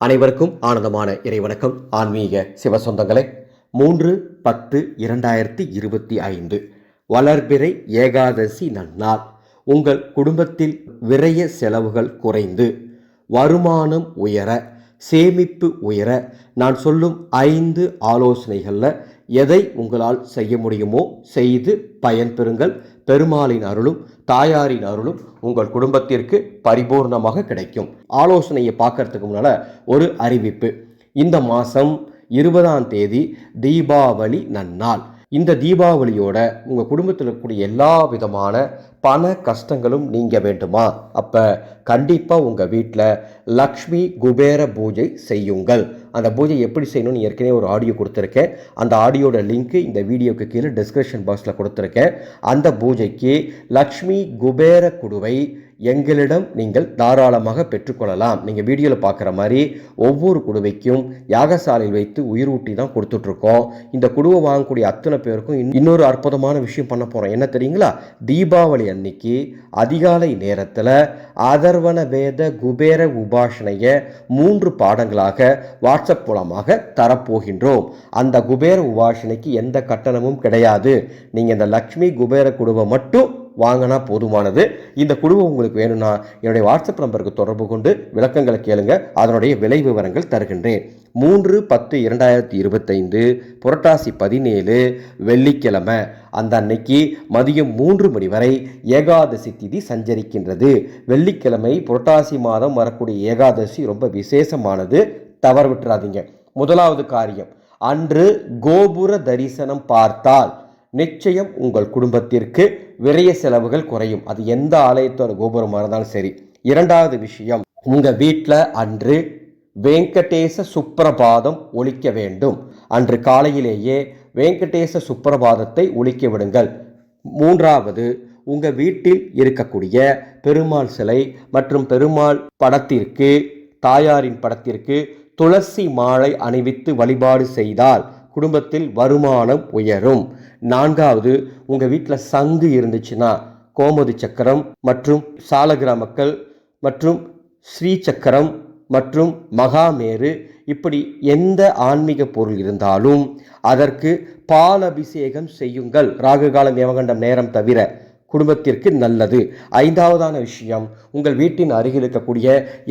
அனைவருக்கும் ஆனந்தமான இறைவணக்கம். ஆன்மீக சிவசொந்தங்களை மூன்று பத்து இரண்டாயிரத்தி இருபத்தி ஐந்து வளர்பிறை ஏகாதசி நன்னாள். உங்கள் குடும்பத்தில் விரய செலவுகள் குறைந்து வருமானம் உயர சேமிப்பு உயர நான் சொல்லும் ஐந்து ஆலோசனைகளில் எதை உங்களால் செய்ய முடியுமோ செய்து பயன்பெறுங்கள் பெருமாளின் அருளும் தாயாரின் அருளும் உங்கள் குடும்பத்திற்கு பரிபூர்ணமாக கிடைக்கும். ஆலோசனையை பார்க்கறதுக்கு முன்னால் ஒரு அறிவிப்பு. இந்த மாதம் இருபதாம் தேதி தீபாவளி நன்னாள். இந்த தீபாவளியோட உங்கள் குடும்பத்தில் இருக்கக்கூடிய எல்லா விதமான பண கஷ்டங்களும் நீங்க வேண்டுமா? அப்போ கண்டிப்பாக உங்கள் வீட்டில் லக்ஷ்மி குபேர பூஜை செய்யுங்கள். அந்த பூஜை எப்படி செய்யணும்னு ஏற்கனவே ஒரு ஆடியோ கொடுத்துருக்கேன். அந்த ஆடியோட லிங்க்கு இந்த வீடியோக்கு கீழே டிஸ்கிரிப்ஷன் பாக்ஸில் கொடுத்துருக்கேன். அந்த பூஜைக்கு லக்ஷ்மி குபேர குடுவை எங்களிடம் நீங்கள் தாராளமாக பெற்றுக்கொள்ளலாம். நீங்கள் வீடியோவில் பார்க்குற மாதிரி ஒவ்வொரு குடுவைக்கும் யாகசாலையில் வைத்து உயிரூட்டி தான் கொடுத்துட்ருக்கோம். இந்த குடுவை வாங்கக்கூடிய அத்தனை பேருக்கும் இன்~ இன்னொரு அற்புதமான விஷயம் பண்ண போகிறோம் என்ன தெரியுங்களா? தீபாவளி அன்னைக்கு அதிகாலை நேரத்தில் அதர்வன வேத குபேர உபாசனையை மூன்று பாடங்களாக வாட்ஸ்அப் மூலமாக தரப்போகின்றோம். அந்த குபேர உபாசனைக்கு எந்த கட்டணமும் கிடையாது. நீங்கள் இந்த லக்ஷ்மி குபேர குடுவை மட்டும் வாங்கினா போதுமானது. இந்த குழுவை உங்களுக்கு வேணும்னா என்னுடைய வாட்ஸ்அப் நம்பருக்கு தொடர்பு கொண்டு விளக்கங்களை கேளுங்க. அதனுடைய விலை விவரங்கள் தருகின்றேன். மூன்று பத்து இரண்டாயிரத்தி இருபத்தைந்து புரட்டாசி பதினேழு வெள்ளிக்கிழமை. அந்த அன்னைக்கு மதியம் மூன்று மணி வரை ஏகாதசி திதி சஞ்சரிக்கின்றது. வெள்ளிக்கிழமை புரட்டாசி மாதம் வரக்கூடிய ஏகாதசி ரொம்ப விசேஷமானது. தவறு விட்டுறாதீங்க. முதலாவது காரியம் அன்று கோபுர தரிசனம் பார்த்தால் நிச்சயம் உங்கள் குடும்பத்திற்கு விரைய செலவுகள் குறையும். அது எந்த ஆலயத்தோட கோபுரமாக இருந்தாலும் சரி. இரண்டாவது விஷயம் உங்கள் வீட்டில் அன்று வெங்கடேச சுப்பிரபாதம் ஒழிக்க வேண்டும். அன்று காலையிலேயே வெங்கடேச சுப்பிரபாதத்தை ஒழிக்க விடுங்கள். மூன்றாவது உங்கள் வீட்டில் இருக்கக்கூடிய பெருமாள் சிலை மற்றும் பெருமாள் படத்திற்கு தாயாரின் படத்திற்கு துளசி மாலை அணிவித்து வழிபாடு செய்தால் குடும்பத்தில் வருமானம் உயரும். நான்காவது உங்கள் வீட்டில் சங்கு இருந்துச்சுன்னா கோமதி சக்கரம் மற்றும் சாலகிராமக்கள் மற்றும் ஸ்ரீ சக்கரம் மற்றும் மகாமேரு இப்படி எந்த ஆன்மீக பொருள் இருந்தாலும் அதற்கு பால் அபிஷேகம் செய்யுங்கள். ராகுகாலம் யமகண்டம் நேரம் தவிர குடும்பத்திற்கு நல்லது. ஐந்தாவதான விஷயம் உங்கள் வீட்டின் அருகில் இருக்கக்கூடிய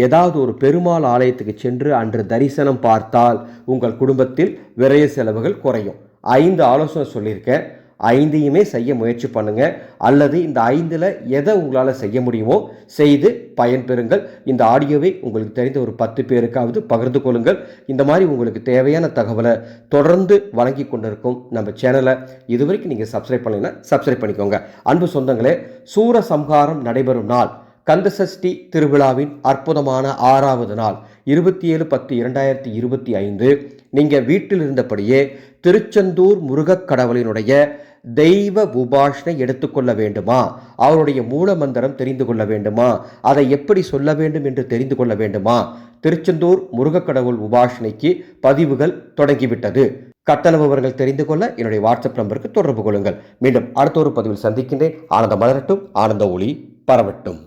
ஏதாவது ஒரு பெருமாள் ஆலயத்துக்கு சென்று அன்று தரிசனம் பார்த்தால் உங்கள் குடும்பத்தில் விரைய செலவுகள் குறையும். ஐந்து ஆலோசனை சொல்லியிருக்கேன் ஐந்தையுமே செய்ய முயற்சி பண்ணுங்க. அல்லது இந்த ஐந்தில் எதை உங்களால் செய்ய முடியுமோ செய்து பயன்பெறுங்கள் இந்த ஆடியோவை உங்களுக்கு தெரிந்த ஒரு பத்து பேருக்காவது பகிர்ந்து கொள்ளுங்கள். இந்த மாதிரி உங்களுக்கு தேவையான தகவலை தொடர்ந்து வழங்கி கொண்டிருக்கும் நம்ம சேனலை இதுவரைக்கும் நீங்கள் சப்ஸ்கிரைப் பண்ணலைன்னா சப்ஸ்கிரைப் பண்ணிக்கோங்க. அன்பு சொந்தங்களே சூர சம்ஹாரம் நடைபெறும் நாள் கந்தசஷ்டி திருவிழாவின் அற்புதமான ஆறாவது நாள் இருபத்தி ஏழு பத்து இரண்டாயிரத்தி இருபத்தி ஐந்து. நீங்கள் வீட்டில் இருந்தபடியே திருச்செந்தூர் முருகக் கடவுளினுடைய தெய்வ உபாஷனை எடுத்துக்கொள்ள வேண்டுமா? அவருடைய மூல மந்திரம் தெரிந்து கொள்ள வேண்டுமா? அதை எப்படி சொல்ல வேண்டும் என்று தெரிந்து கொள்ள வேண்டுமா? திருச்செந்தூர் முருகக்கடவுள் உபாஷனைக்கு பதிவுகள் தொடங்கிவிட்டது. கட்டண விவரங்கள் தெரிந்து கொள்ள என்னுடைய வாட்ஸ்அப் நம்பருக்கு தொடர்பு கொள்ளுங்கள். மீண்டும் அடுத்த ஒரு பதிவில் சந்திக்கின்றேன். ஆனந்த மலரட்டும் ஆனந்த ஒளி பரவட்டும்.